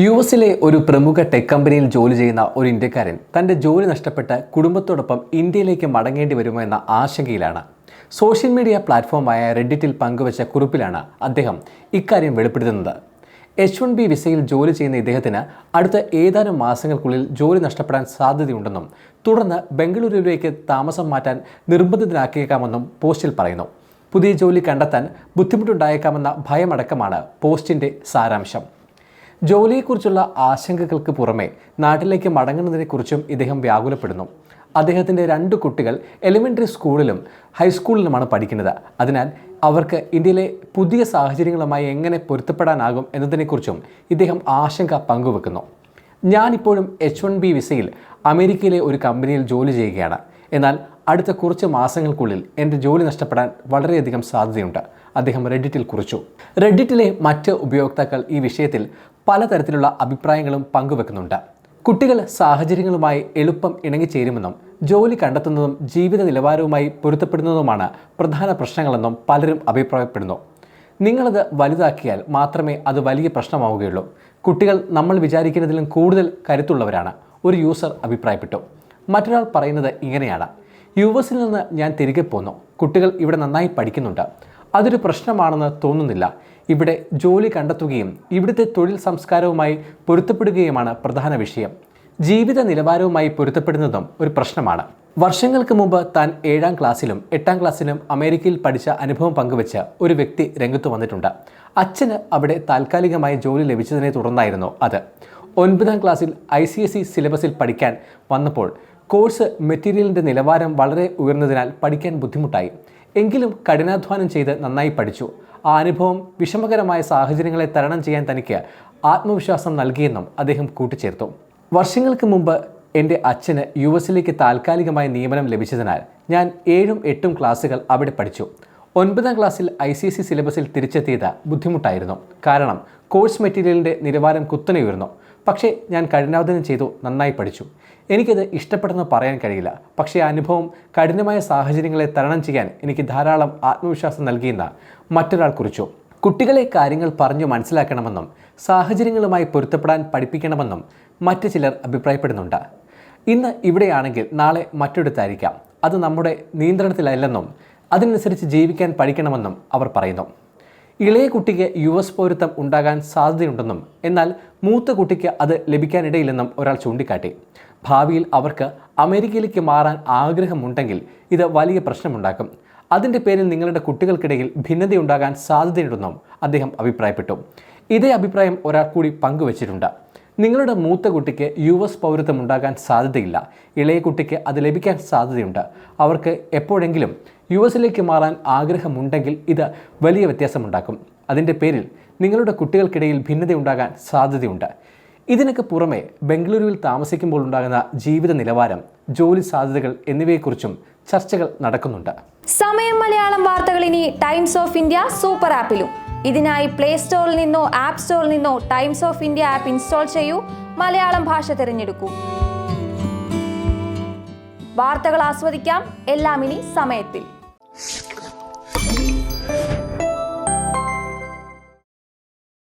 U എസിലെ ഒരു പ്രമുഖ ടെക് കമ്പനിയിൽ ജോലി ചെയ്യുന്ന ഒരു ഇന്ത്യക്കാരൻ തന്റെ ജോലി നഷ്ടപ്പെട്ട് കുടുംബത്തോടൊപ്പം ഇന്ത്യയിലേക്ക് മടങ്ങേണ്ടി വരുമോ എന്ന ആശങ്കയിലാണ്. സോഷ്യൽ മീഡിയ പ്ലാറ്റ്ഫോമായ റെഡിറ്റിൽ പങ്കുവച്ച കുറിപ്പിലാണ് അദ്ദേഹം ഇക്കാര്യം വെളിപ്പെടുത്തുന്നത്. എച്ച് വൺ ബി വിസയിൽ ജോലി ചെയ്യുന്ന ഇദ്ദേഹത്തിന് അടുത്ത ഏതാനും മാസങ്ങൾക്കുള്ളിൽ ജോലി നഷ്ടപ്പെടാൻ സാധ്യതയുണ്ടെന്നും തുടർന്ന് ബംഗളൂരുവിലേക്ക് താമസം മാറ്റാൻ നിർബന്ധിതനാക്കിയേക്കാമെന്നും പോസ്റ്റിൽ പറയുന്നു. പുതിയ ജോലി കണ്ടെത്താൻ ബുദ്ധിമുട്ടുണ്ടായേക്കാമെന്ന ഭയമടക്കമാണ് പോസ്റ്റിന്റെ സാരാംശം. ജോലിയെക്കുറിച്ചുള്ള ആശങ്കകൾക്ക് പുറമെ നാട്ടിലേക്ക് മടങ്ങുന്നതിനെക്കുറിച്ചും ഇദ്ദേഹം വ്യാകുലപ്പെടുന്നു. അദ്ദേഹത്തിന്റെ രണ്ട് കുട്ടികൾ എലിമെന്ററി സ്കൂളിലും ഹൈസ്കൂളിലുമാണ് പഠിക്കുന്നത്. അതിനാൽ അവർക്ക് ഇന്ത്യയിലെ പുതിയ സാഹചര്യങ്ങളുമായി എങ്ങനെ പൊരുത്തപ്പെടാനാകും എന്നതിനെക്കുറിച്ചും ഇദ്ദേഹം ആശങ്ക പങ്കുവെക്കുന്നു. ഞാനിപ്പോഴും എച്ച് വൺ ബി വിസയിൽ അമേരിക്കയിലെ ഒരു കമ്പനിയിൽ ജോലി ചെയ്യുകയാണ്. എന്നാൽ അടുത്ത കുറച്ച് മാസങ്ങൾക്കുള്ളിൽ എന്റെ ജോലി നഷ്ടപ്പെടാൻ വളരെയധികം സാധ്യതയുണ്ട്. അദ്ദേഹം റെഡിറ്റിൽ കുറിച്ചു. റെഡിറ്റിലെ മറ്റ് ഉപയോക്താക്കൾ ഈ വിഷയത്തിൽ പലതരത്തിലുള്ള അഭിപ്രായങ്ങളും പങ്കുവെക്കുന്നുണ്ട്. കുട്ടികൾ സാഹചര്യങ്ങളുമായി എളുപ്പം ഇണങ്ങിച്ചേരുമെന്നും ജോലി കണ്ടെത്തുന്നതും ജീവിത നിലവാരവുമായി പൊരുത്തപ്പെടുന്നതുമാണ് പ്രധാന പ്രശ്നങ്ങളെന്നും പലരും അഭിപ്രായപ്പെടുന്നു. നിങ്ങളത് വലുതാക്കിയാൽ മാത്രമേ അത് വലിയ പ്രശ്നമാവുകയുള്ളൂ. കുട്ടികൾ നമ്മൾ വിചാരിക്കുന്നതിലും കൂടുതൽ കരുത്തുള്ളവരാണ് ഒരു യൂസർ അഭിപ്രായപ്പെട്ടു. മറ്റൊരാൾ പറയുന്നത് ഇങ്ങനെയാണ്. യു എസിൽ നിന്ന് ഞാൻ തിരികെ പോന്നു. കുട്ടികൾ ഇവിടെ നന്നായി പഠിക്കുന്നുണ്ട്. അതൊരു പ്രശ്നമാണെന്ന് തോന്നുന്നില്ല. ഇവിടെ ജോലി കണ്ടെത്തുകയും ഇവിടുത്തെ തൊഴിൽ സംസ്കാരവുമായി പൊരുത്തപ്പെടുകയുമാണ് പ്രധാന വിഷയം. ജീവിത നിലവാരവുമായി പൊരുത്തപ്പെടുന്നതും ഒരു പ്രശ്നമാണ്. വർഷങ്ങൾക്ക് മുമ്പ് താൻ ഏഴാം ക്ലാസ്സിലും എട്ടാം ക്ലാസ്സിലും അമേരിക്കയിൽ പഠിച്ച അനുഭവം പങ്കുവെച്ച് ഒരു വ്യക്തി രംഗത്ത് വന്നിട്ടുണ്ട്. അച്ഛന് അവിടെ താൽക്കാലികമായി ജോലി ലഭിച്ചതിനെ തുടർന്നായിരുന്നു അത്. ഒൻപതാം ക്ലാസ്സിൽ ഐ സി എസ് ഇ സിലബസിൽ പഠിക്കാൻ വന്നപ്പോൾ കോഴ്സ് മെറ്റീരിയലിന്റെ നിലവാരം വളരെ ഉയർന്നതിനാൽ പഠിക്കാൻ ബുദ്ധിമുട്ടായി. എങ്കിലും കഠിനാധ്വാനം ചെയ്ത് നന്നായി പഠിച്ചു. ആ അനുഭവം വിഷമകരമായ സാഹചര്യങ്ങളെ തരണം ചെയ്യാൻ തനിക്ക് ആത്മവിശ്വാസം നൽകിയെന്നും അദ്ദേഹം കൂട്ടിച്ചേർത്തു. വർഷങ്ങൾക്ക് മുമ്പ് എന്റെ അച്ഛന് യു എസിലേക്ക് താൽക്കാലികമായ നിയമനം ലഭിച്ചതിനാൽ ഞാൻ ഏഴും എട്ടും ക്ലാസ്സുകൾ അവിടെ പഠിച്ചു. ഒൻപതാം ക്ലാസ്സിൽ ഐ സി സി സിലബസിൽ തിരിച്ചെത്തിയത് ബുദ്ധിമുട്ടായിരുന്നു. കാരണം കോഴ്സ് മെറ്റീരിയലിന്റെ നിലവാരം കുത്തനെ ഉയർന്നു. പക്ഷേ ഞാൻ കഠിനാവധനം ചെയ്തു നന്നായി പഠിച്ചു. എനിക്കത് ഇഷ്ടപ്പെട്ടെന്ന് പറയാൻ കഴിയില്ല. പക്ഷേ അനുഭവം കഠിനമായ സാഹചര്യങ്ങളെ തരണം ചെയ്യാൻ എനിക്ക് ധാരാളം ആത്മവിശ്വാസം നൽകിയെന്ന് മറ്റൊരാൾ കുറിച്ചു. കുട്ടികളെ കാര്യങ്ങൾ പറഞ്ഞു മനസ്സിലാക്കണമെന്നും സാഹചര്യങ്ങളുമായി പൊരുത്തപ്പെടാൻ പഠിപ്പിക്കണമെന്നും മറ്റു ചിലർ അഭിപ്രായപ്പെടുന്നുണ്ട്. ഇന്ന് ഇവിടെയാണെങ്കിൽ നാളെ മറ്റൊരിടത്തായിരിക്കാം. അത് നമ്മുടെ നിയന്ത്രണത്തിലല്ലെന്നും അതിനനുസരിച്ച് ജീവിക്കാൻ പഠിക്കണമെന്നും അവർ പറയുന്നു. ഇളയ കുട്ടിക്ക് യു എസ് പൗരത്വം ഉണ്ടാകാൻ സാധ്യതയുണ്ടെന്നും എന്നാൽ മൂത്ത കുട്ടിക്ക് അത് ലഭിക്കാനിടയില്ലെന്നും ഒരാൾ ചൂണ്ടിക്കാട്ടി. ഭാവിയിൽ അവർക്ക് അമേരിക്കയിലേക്ക് മാറാൻ ആഗ്രഹമുണ്ടെങ്കിൽ ഇത് വലിയ പ്രശ്നമുണ്ടാക്കും. അതിന്റെ പേരിൽ നിങ്ങളുടെ കുട്ടികൾക്കിടയിൽ ഭിന്നതയുണ്ടാകാൻ സാധ്യതയുണ്ടെന്നും അദ്ദേഹം അഭിപ്രായപ്പെട്ടു. ഇതേ അഭിപ്രായം ഒരാൾ കൂടി പങ്കുവച്ചിട്ടുണ്ട്. നിങ്ങളുടെ മൂത്ത കുട്ടിക്ക് യു എസ് പൗരത്വം ഉണ്ടാകാൻ സാധ്യതയില്ല. ഇളയ കുട്ടിക്ക് അത് ലഭിക്കാൻ സാധ്യതയുണ്ട്. അവർക്ക് എപ്പോഴെങ്കിലും യു എസിലേക്ക് മാറാൻ ആഗ്രഹമുണ്ടെങ്കിൽ ഇത് വലിയ വ്യത്യാസമുണ്ടാക്കും. അതിന്റെ പേരിൽ നിങ്ങളുടെ കുട്ടികൾക്കിടയിൽ ഭിന്നതയുണ്ടാകാൻ സാധ്യതയുണ്ട്. ഇതിനൊക്കെ പുറമെ ബംഗളൂരുവിൽ താമസിക്കുമ്പോൾ ഉണ്ടാകുന്ന ജീവിത നിലവാരം ജോലി സാധ്യതകൾ എന്നിവയെക്കുറിച്ചും ചർച്ചകൾ നടക്കുന്നുണ്ട്. സമയം മലയാളം വാർത്തകൾ ഇനി ടൈംസ് ഓഫ് ഇന്ത്യ സൂപ്പർ ആപ്പിലും. ഇതിനായി പ്ലേ സ്റ്റോറിൽ നിന്നോ ആപ്പ് സ്റ്റോറിൽ നിന്നോ Times of India app install ചെയ്യൂ. മലയാളം ഭാഷ തിരഞ്ഞെടുക്കൂ. വാർത്തകൾ ആസ്വദിക്കാം. എല്ലാം ഇനി സമയത്തിൽ. Thank you.